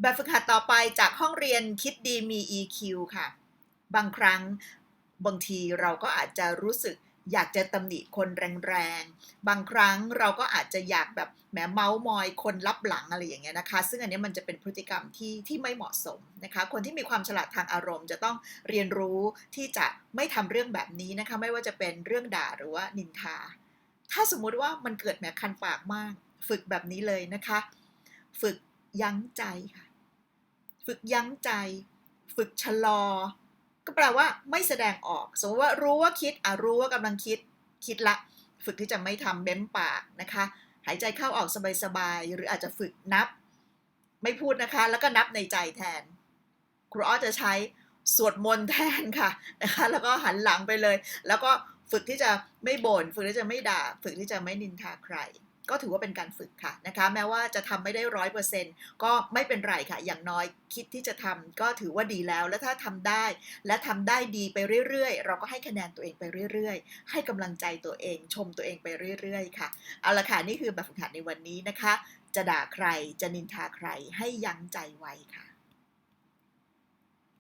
แบบฝึกหัดต่อไปจากห้องเรียนคิดดีมี EQ ค่ะ บางครั้งบางทีเราก็อาจจะรู้สึกอยากจะตำหนิคนแรงๆ บางครั้งเราก็อาจจะอยากแบบแหมเมาส์มอยคนรับหลังอะไรอย่างเงี้ยนะคะ ซึ่งอันนี้มันจะเป็นพฤติกรรมที่ที่ไม่เหมาะสมนะคะ คนที่มีความฉลาดทางอารมณ์ จะต้องเรียนรู้ที่จะไม่ทำเรื่องแบบนี้นะคะ ไม่ว่าจะเป็นเรื่องด่าหรือว่านินทา ถ้าสมมุติว่ามันเกิดแหมคันปากมาก ฝึกแบบนี้เลยนะคะ ฝึกยั้งใจค่ะ ฝึกยั้งใจ ฝึกชะลอ ก็แปลว่าไม่แสดงออก สมมติว่ารู้ว่าคิดอะรู้ว่ากำลังคิดคิดละ ฝึกที่จะไม่ทำเบ้มปากนะคะ หายใจเข้าออกสบายๆหรืออาจจะฝึกนับ ไม่พูดนะคะ แล้วก็นับในใจแทน ครูอ้อจะใช้สวดมนต์แทนค่ะนะคะ แล้วก็หันหลังไปเลย แล้วก็ฝึกที่จะไม่บน่นฝึกที่จะไม่ด่า ฝึกที่จะไม่นินทาใคร ก็ถือว่าเป็นการฝึกค่ะนะคะ แม้ว่าจะทำไม่ได้ร้อยเปอร์เซ็นต์ก็ไม่เป็นไรค่ะ อย่างน้อยคิดที่จะทำก็ถือว่าดีแล้ว และถ้าทำได้ และทำได้ดีไปเรื่อยๆ เราก็ให้คะแนนตัวเองไปเรื่อยๆ ให้กำลังใจตัวเอง ชมตัวเองไปเรื่อยๆ ค่ะ เอาละค่ะนี่คือแบบฝึกหัดในวันนี้นะคะ จะด่าใครจะนินทาใครให้ยั้งใจไว้ค่ะ